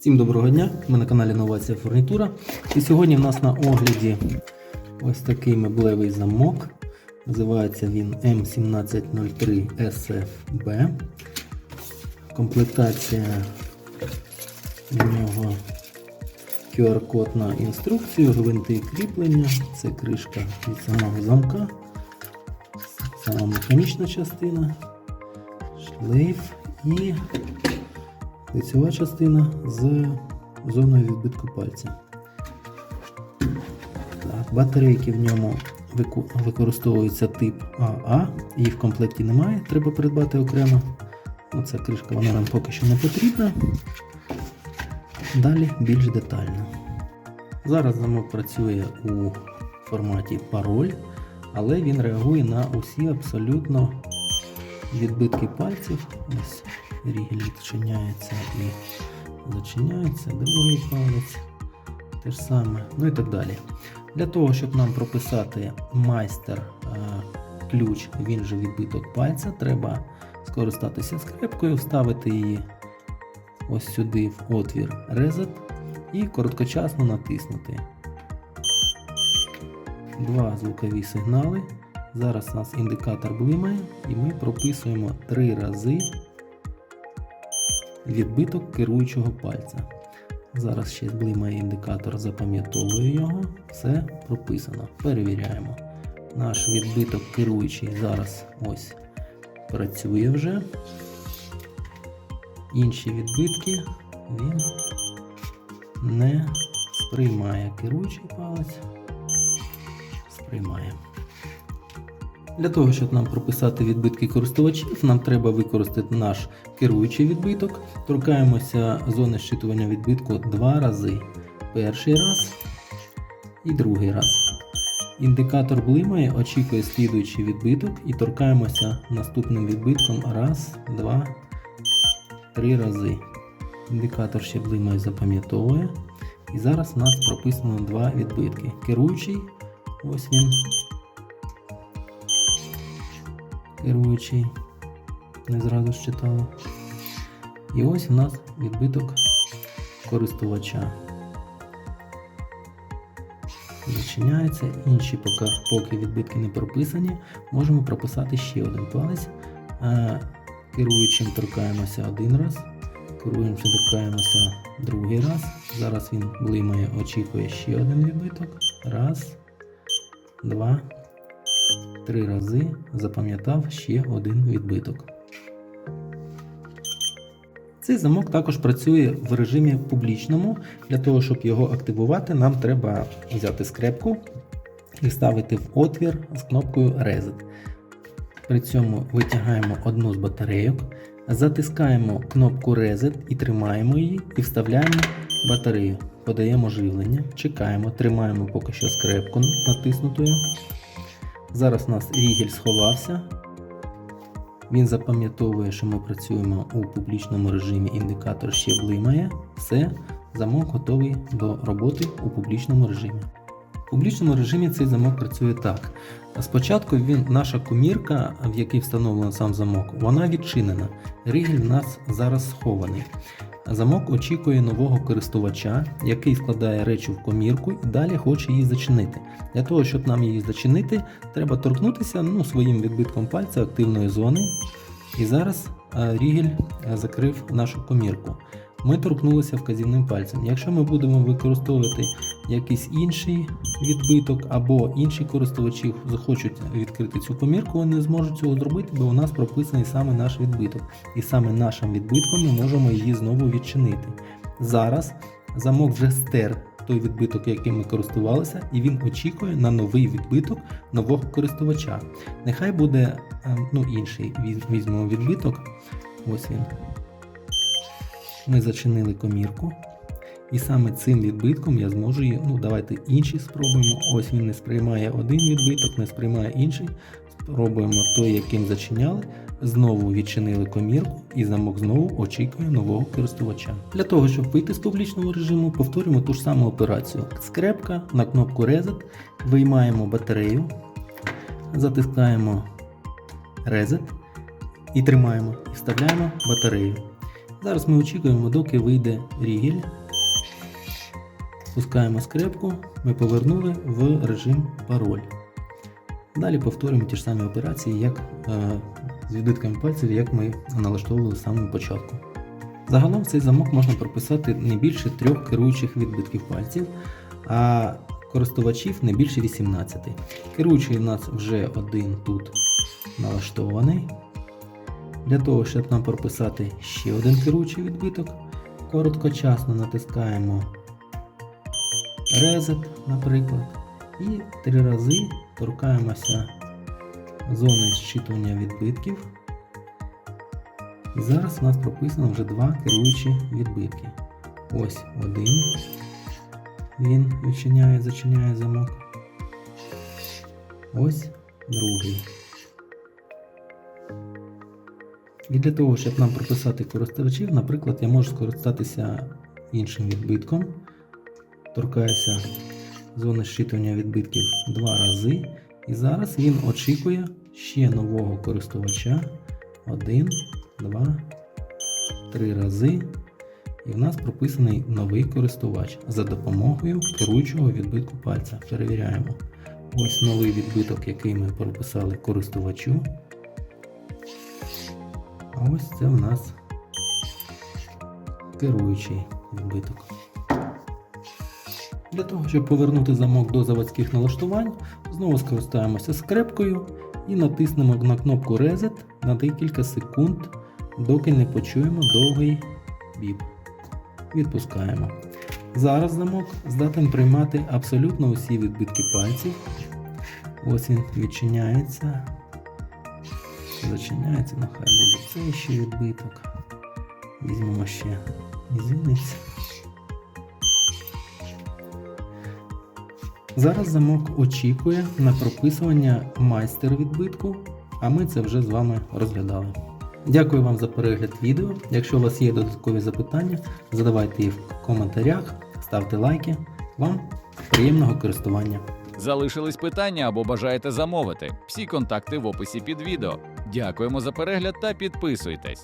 Всім доброго дня! Ми на каналі Новація Фурнітура. І сьогодні в нас на огляді ось такий меблевий замок. Називається він М1703 SFB. Комплектація в нього QR-код на інструкцію, гвинти кріплення, це кришка від самого замка, сама механічна частина, шлейф і лицева частина з зоною відбитку пальця. Так, батарейки в ньому використовуються тип АА, її в комплекті немає, треба придбати окремо. Оця кришка вона нам поки що не потрібна. Далі більш детально. Зараз замок працює у форматі пароль, але він реагує на усі абсолютно відбитки пальців. Ось рігель відчиняється і зачиняється, другий палець. Те ж саме, ну і так далі. Для того, щоб нам прописати майстер е, ключ, він же відбиток пальця, треба скористатися скрепкою, вставити її ось сюди в отвір Reset і короткочасно натиснути. Два звукові сигнали. Зараз у нас індикатор блимає, і ми прописуємо три рази відбиток керуючого пальця. Зараз ще блимає індикатор, запам'ятовує його. Все прописано. Перевіряємо. Наш відбиток керуючий зараз ось працює вже. Інші відбитки він не сприймає керуючий палець. Сприймає. Для того, щоб нам прописати відбитки користувачів, нам треба використати наш керуючий відбиток. Торкаємося зони щитування відбитку два рази. Перший раз і другий раз. Індикатор блимає, очікує слідуючий відбиток і торкаємося наступним відбитком раз, два, три рази. Індикатор ще блимає, запам'ятовує. І зараз у нас прописано два відбитки. Керуючий, ось він керуючий, не зразу считала. І ось у нас відбиток користувача. Зачиняється, інші поки, поки відбитки не прописані, можемо прописати ще один палець. Е, Керуючим торкаємося один раз, керуючим торкаємося другий раз. Зараз він блимає, очікує ще один відбиток. Раз, два, три рази запам'ятав ще один відбиток. Цей замок також працює в режимі публічному. Для того, щоб його активувати, нам треба взяти скрепку і ставити в отвір з кнопкою Reset. При цьому витягаємо одну з батарейок, затискаємо кнопку Reset і тримаємо її, і вставляємо батарею. Подаємо живлення, чекаємо, тримаємо поки що скрепку натиснутою. Зараз у нас рігель сховався. Він запам'ятовує, що ми працюємо у публічному режимі, індикатор ще блимає. Все, замок готовий до роботи у публічному режимі. В публічному режимі цей замок працює так. Спочатку він, наша комірка, в якій встановлено сам замок, вона відчинена. Ригель в нас зараз схований. Замок очікує нового користувача, який складає речі в комірку і далі хоче її зачинити. Для того, щоб нам її зачинити, треба торкнутися ну, своїм відбитком пальця активної зони. І зараз е, Рігель е, закрив нашу комірку. Ми торкнулися вказівним пальцем. Якщо ми будемо використовувати якийсь інший відбиток або інші користувачі захочуть відкрити цю комірку, вони не зможуть цього зробити, бо у нас прописаний саме наш відбиток. І саме нашим відбитком ми можемо її знову відчинити. Зараз замок вже стер той відбиток, яким ми користувалися, і він очікує на новий відбиток нового користувача. Нехай буде е, ну, інший. Візьмемо відбиток. Ось він. Ми зачинили комірку. І саме цим відбитком я зможу її. Ну, давайте інші спробуємо. Ось він не сприймає один відбиток, не сприймає інший. Спробуємо той, яким зачиняли. Знову відчинили комірку і замок знову очікує нового користувача. Для того, щоб вийти з публічного режиму, повторюємо ту ж саму операцію. Скрепка на кнопку Reset, виймаємо батарею, затискаємо Reset і тримаємо і вставляємо батарею. Зараз ми очікуємо, доки вийде рігель. Спускаємо скрепку, ми повернули в режим пароль. Далі повторюємо ті ж самі операції, як е, з відбитками пальців, як ми налаштовували з самого початку. Загалом цей замок можна прописати не більше трьох керуючих відбитків пальців, а користувачів не більше 18. Керуючий у нас вже один тут налаштований. Для того, щоб нам прописати ще один керуючий відбиток, короткочасно натискаємо Reset, наприклад, і три рази торкаємося зони зчитування відбитків. І зараз у нас прописано вже два керуючі відбитки. Ось один. Він відчиняє, зачиняє замок. Ось другий. І для того, щоб нам прописати користувачів, наприклад, я можу скористатися іншим відбитком. Торкаюся зони зчитування відбитків два рази. І зараз він очікує ще нового користувача. Один, два, три рази. І в нас прописаний новий користувач за допомогою керуючого відбитку пальця. Перевіряємо. Ось новий відбиток, який ми прописали користувачу. А ось це в нас керуючий відбиток. Для того, щоб повернути замок до заводських налаштувань, знову скористаємося скрепкою і натиснемо на кнопку Reset на декілька секунд, доки не почуємо довгий біп. Відпускаємо. Зараз замок здатен приймати абсолютно усі відбитки пальців. Ось він відчиняється. Зачиняється, нехай буде цей ще відбиток. Візьмемо ще мізинець. Зараз замок очікує на прописування майстер відбитку, а ми це вже з вами розглядали. Дякую вам за перегляд відео. Якщо у вас є додаткові запитання, задавайте їх в коментарях, ставте лайки. Вам приємного користування! Залишились питання або бажаєте замовити? Всі контакти в описі під відео. Дякуємо за перегляд та підписуйтесь.